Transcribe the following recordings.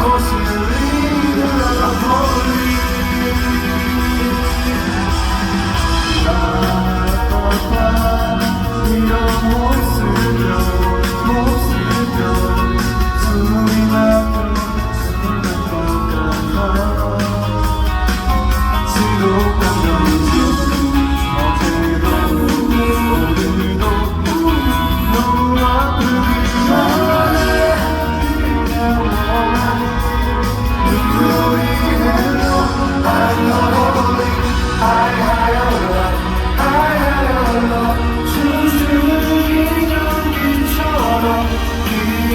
곳이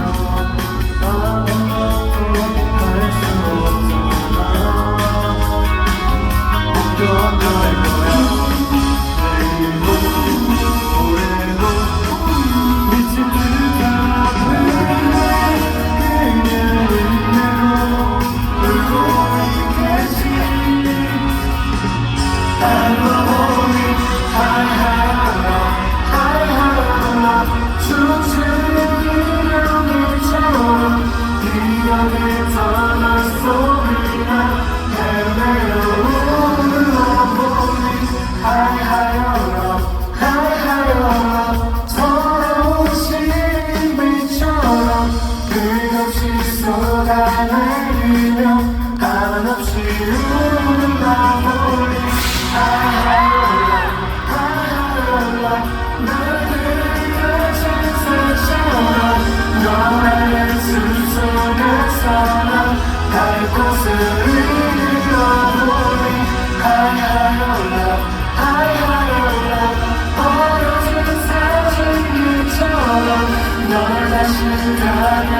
know. Amen.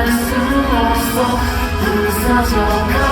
수 없어. 부서져